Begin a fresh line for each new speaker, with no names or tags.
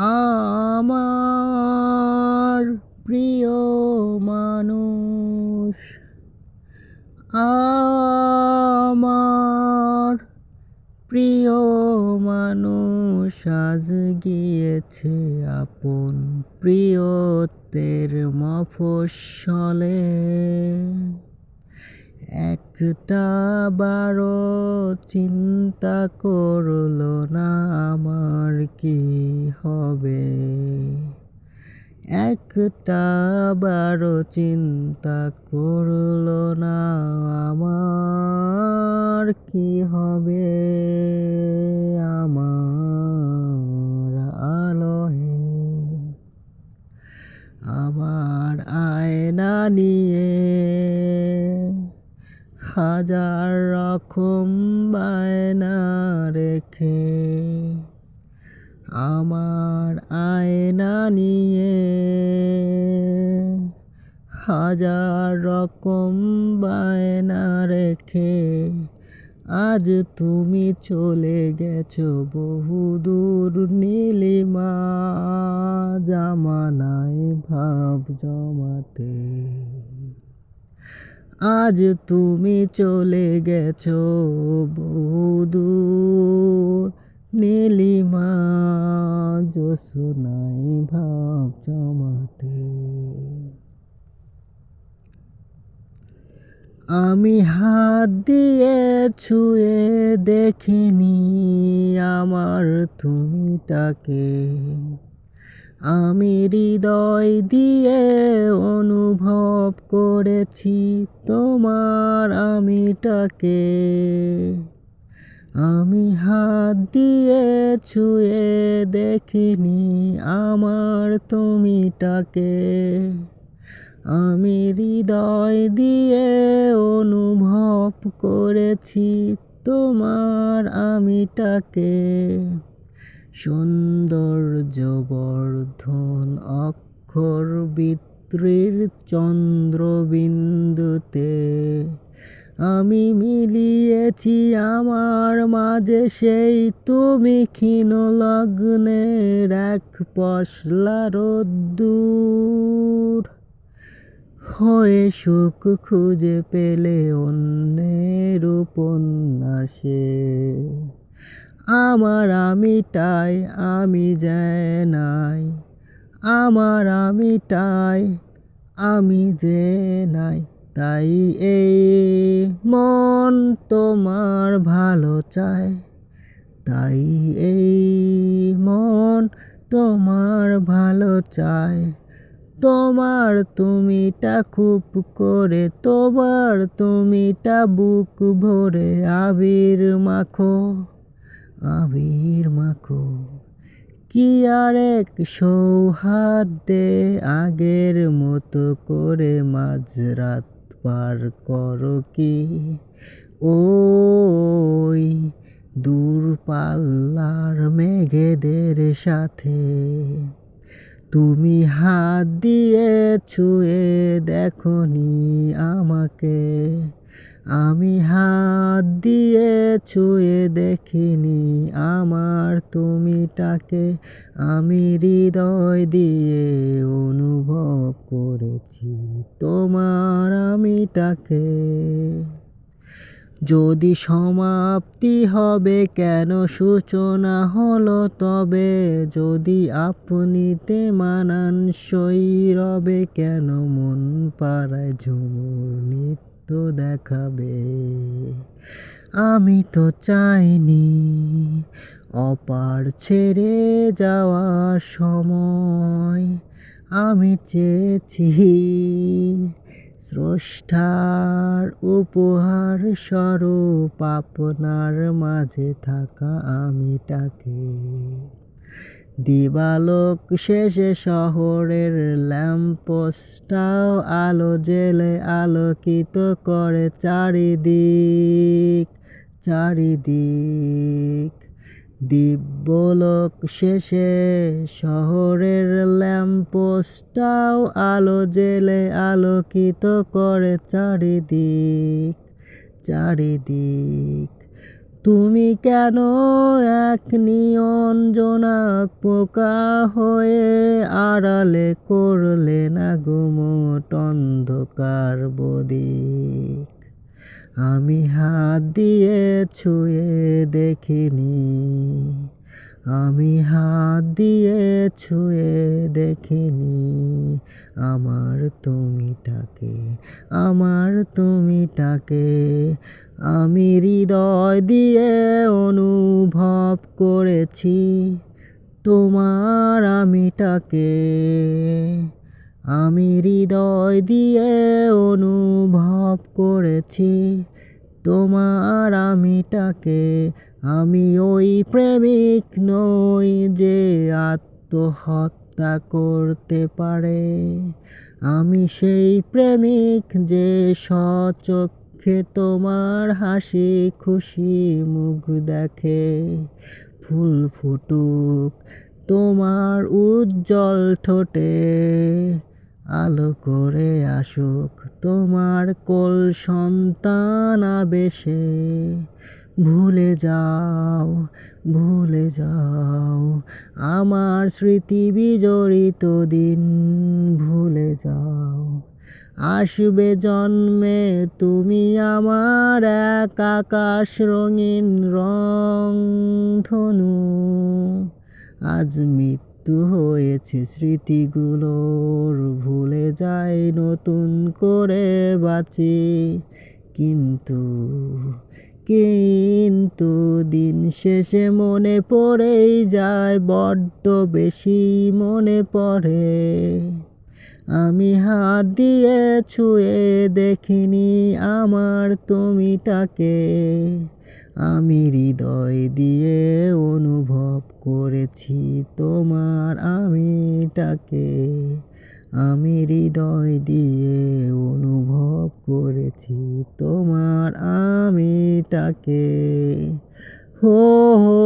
আমার প্রিয় মানুষ আমার প্রিয় মানুষ আজ গিয়েছে আপন প্রিয়তের মফস্বলে। একটা বারো চিন্তা করল না আমার কি হবে? একটা বারো চিন্তা করল না আমার কি হবে? হাজার রকম বায়না রেখে আমার আয়না নিয়ে হাজার রকম বায়না রেখে আজ তুমি চলে গেছো বহুদূর নীলিমা জামানায় ভাব জমাতে। আজ তুমি চলে গেছো বহুদূর নীলিমা জোসনাই ভাব জমাতে। আমি হাত দিয়ে ছুঁয়ে দেখিনি আমার তুমিটাকে। আমি হৃদয় দিয়ে অনুভব করেছি, তোমার আমিটাকে। আমি হাত দিয়ে ছুঁয়ে দেখিনি আমার তুমিটাকে। আমি হৃদয় দিয়ে অনুভব করেছি, তোমার আমিটাকে। সৌন্দর্য বর্ধন অক্ষর বিত্রীর চন্দ্রবিন্দুতে। আমি মিলিয়েছি আমার মাঝে সেই তুমি ক্ষীণ লগ্নের এক পশলা রোদ্দুর। হয়ে সুখ খুঁজে পেলে অন্যের উপন্যাসে। আমার আমিটাই, আমি যে নাই আমার আমিটাই, আমি যে নাই তাই এই মন তোমার ভালো চায়। তাই এই মন তোমার ভালো চায়। তোমার তুমিটা খুব করে, তোমার তুমিটা বুক ভরে আবির মাখো। আবির মাখো কি আর এক সৌহার্দে আগের মতো করে মাঝরাত পার করো কি? ওই দূরপাল্লার মেঘেদের সাথে তুমি হাত দিয়ে ছুঁয়ে দেখনি আমাকে। আমি হাত দিয়ে ছুঁয়ে দেখিনি, আমার তুমিটাকে আমি হৃদয় দিয়ে অনুভব করেছি, তোমার আমিটাকে। যদি সমাপ্তি হবে কেন, সূচনা হলো তবে। যদি আপনিতে মানানসই রবে কেন, মন পাড়ায় ঝুমুর নৃত্য দেখাবে। আমি তো চাইনি অপার ছেড়ে যাওয়ার সময়। আমি চেয়েছি স্রষ্টার উপহার স্বরূপ আপনার মাঝে থাকা আমিটাকে। দিবালোক শেষে শহরের ল্যাম্পোস্টটাও আলো জেলে আলোকিত করে চারিদিক চারিদিক। দিব্যলোক শেষে শহরের ল্যাম্পোস্টটাও আলো জেলে আলোকিত করে চারিদিক চারিদিক। তুমি কেন এক নিয়ঞ্জনা পোকা হয়ে আড়ালে করলে না গুমট অন্ধকার বদিক? আমি হাত দিয়ে ছুঁয়ে দেখিনি। আমি হাত দিয়ে ছুঁয়ে দেখিনি। আমার তুমিটাকে আমার তুমিটাকে, আমি হৃদয় দিয়ে অনুভব করেছি। তোমার আমিটাকে, আমি হৃদয় দিয়ে অনুভব করেছি। তোমার আমিটাকে আমি ওই প্রেমিক নই যে আত্মহত্যা করতে পারে। আমি সেই প্রেমিক যে সচক্ষে তোমার হাসি খুশি মুখ দেখে। ফুল ফুটুক তোমার উজ্জ্বল ঠোঁটে, আলো করে আসুক তোমার কোল সন্তান আবেশে। ভুলে যাও ভুলে যাও। আমার স্মৃতি বিজড়িত দিন, ভুলে যাও। আসবে জন্মে তুমি আমার এক আকাশ রঙিন রং ধনু। আজ মৃত্যু হয়েছে স্মৃতিগুলোর, ভুলে যাই নতুন করে বাঁচি। কিন্তু কিন্তু দিন শেষে মনে পড়েই যায়, বড্ড বেশি মনে পড়ে। আমি হাত দিয়ে ছুঁয়ে দেখিনি আমার তুমিটাকে। আমি হৃদয় দিয়ে অনুভব করেছি তোমার আমিটাকে। আমি হৃদয় দিয়ে অনুভব করেছি তোমার আমিটাকে। হো হো